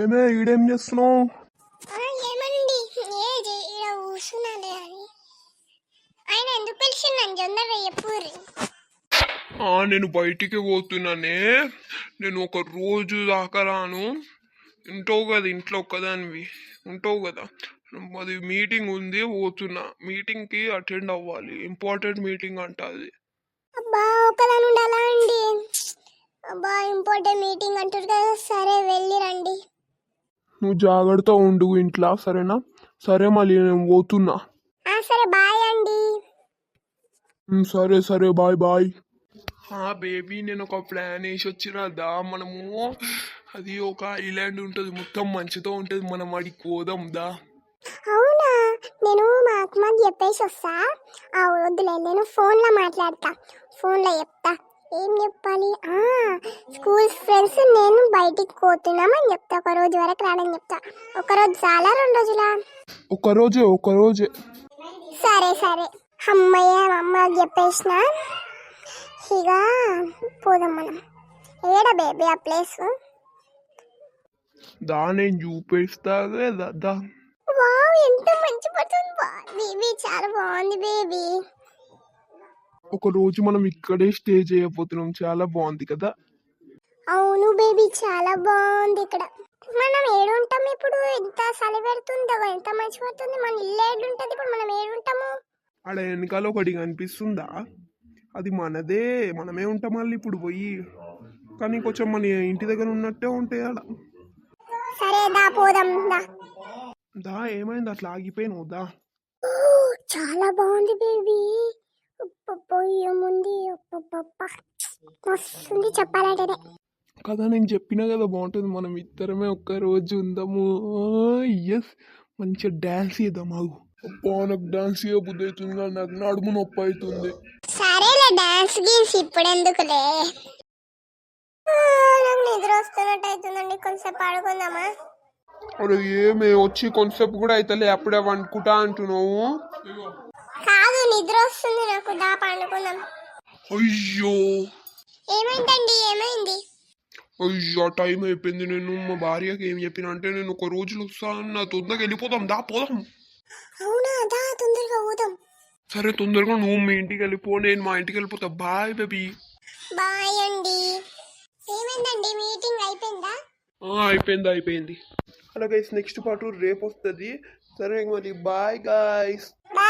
ఏమే ఇడేం చేస్తున్నావు నేను బయటికి పోతున్నానే నేను ఒక రోజు దాకా రాను ఉంటావు కదా ఇంట్లో ఒక్కదానివి ఉంటావు కదా అది మీటింగ్ ఉంది పోతున్నా మీటింగ్కి అటెండ్ అవ్వాలి ఇంపార్టెంట్ మీటింగ్ అంట అది అబ్బా ఒకదాని ఉండాలా అండి బా ఇంపార్టెంట్ మీటింగ్ అంటారు కదా సరే వెళ్ళి రండి నువ్వు జాగ్రత్త ఉండు ఇంట్లో సరేనా సరే మళ్ళీ నేను పోతున్నా ఆ సరే బాయ్ అండి సరే సరే బాయ్ బాయ్ ఆ బేబీ నేను ఒక ప్లాన్ వేసి వచ్చిన దా మనము అది ఒక ఐలాండ్ ఉంటుంది మొత్తం మంచితో ఉంటుంది మనం అడిగి పోదాం దా అవునా నేను మా అక్కమాకి చెప్పేసి వస్తా ఆ వద్దులే నేను ఫోన్లో మాట్లాడతా ఫోన్లో చెప్తా ఏం చెప్పాలి స్కూల్ ఫ్రెండ్స్ నేను బయటికి పోతున్నామని చెప్తా ఒక రోజు వరకు రాడని చెప్తా ఒక రోజు చాలా రెండు రోజులా ఒక రోజు ఒక రోజు సరే సరే అమ్మయ్య అమ్మ చెప్పేసిన ఇక పోదాం మనం ఏడ బేబీ ఆ ప్లేస్ దాని చూపిస్తా కదా వావ్ ఎంత మంచి పడుతుంది బేబీ చాలా బాగుంది బేబీ ఒక రోజు మనం ఇక్కడే స్టే చేయబోతున్నాం చాలా బాగుంది కదా అవును బేబీ చాలా బాగుంది ఇక్కడ మనం ఏడుంటాం ఇప్పుడు ఎంత చలి పెడుతుందో ఎంత మంచి పడుతుంది మన ఇల్లు ఏడుంటది ఇప్పుడు మనం ఏడుంటాము ఆడ వెనకాల ఒకటి కనిపిస్తుందా అది మనదే మనమే ఉంటాం మళ్ళీ ఇప్పుడు పోయి కానీ కొంచెం మన ఇంటి దగ్గర ఉన్నట్టే ఉంటాయి అక్కడ సరే దా పోదాం దా దా ఏమైంది అట్లా ఆగిపోయినావు దా చాలా బాగుంది బేబీ ఏముంది మస్తుంది చెప్పాలంటే కదా నేను చెప్పినా కదా బాగుంటుంది మనం ఇద్దరమే ఒక్క రోజు ఉందాము ఎస్ మంచిగా డాన్స్ చేద్దాం మాకు అబ్బా నాకు డ్యాన్స్ చేయబుద్ధి నాకు నడుము నొప్పి అవుతుంది సరేలే డ్యాన్స్ గీన్స్ ఇప్పుడు ఎందుకులే నాకు నిద్ర వస్తున్నట్టు అవుతుందండి కొంచెం పడుకుందామా అరే ఏమే వచ్చి కొంతసేపు కూడా అవుతలే అప్పుడే వండుకుంటా అంటున్నావు కాదు నిద్ర వస్తుంది నాకు దా పండుకుందాం అయ్యో ఏమైందండి ఏమైంది అయ్యో టైం అయిపోయింది నేను మా భార్యకి ఏం చెప్పిన అంటే నేను ఒక రోజులు వస్తాను నా తొందరగా వెళ్ళిపోతాం దా పోదాం అవునా దా తొందరగా పోదాం సరే తొందరగా నువ్వు మీ ఇంటికి వెళ్ళిపో నేను మా ఇంటికి వెళ్ళిపోతా బాయ్ బేబీ బాయ్ అండి ఏమైందండి మీటింగ్ అయిపోయిందా అయిపోయింది అయిపోయింది అలాగే నెక్స్ట్ పార్ట్ రేపు వస్తుంది సరే మరి బాయ్ గాయస్ బాయ్ గాయ్స్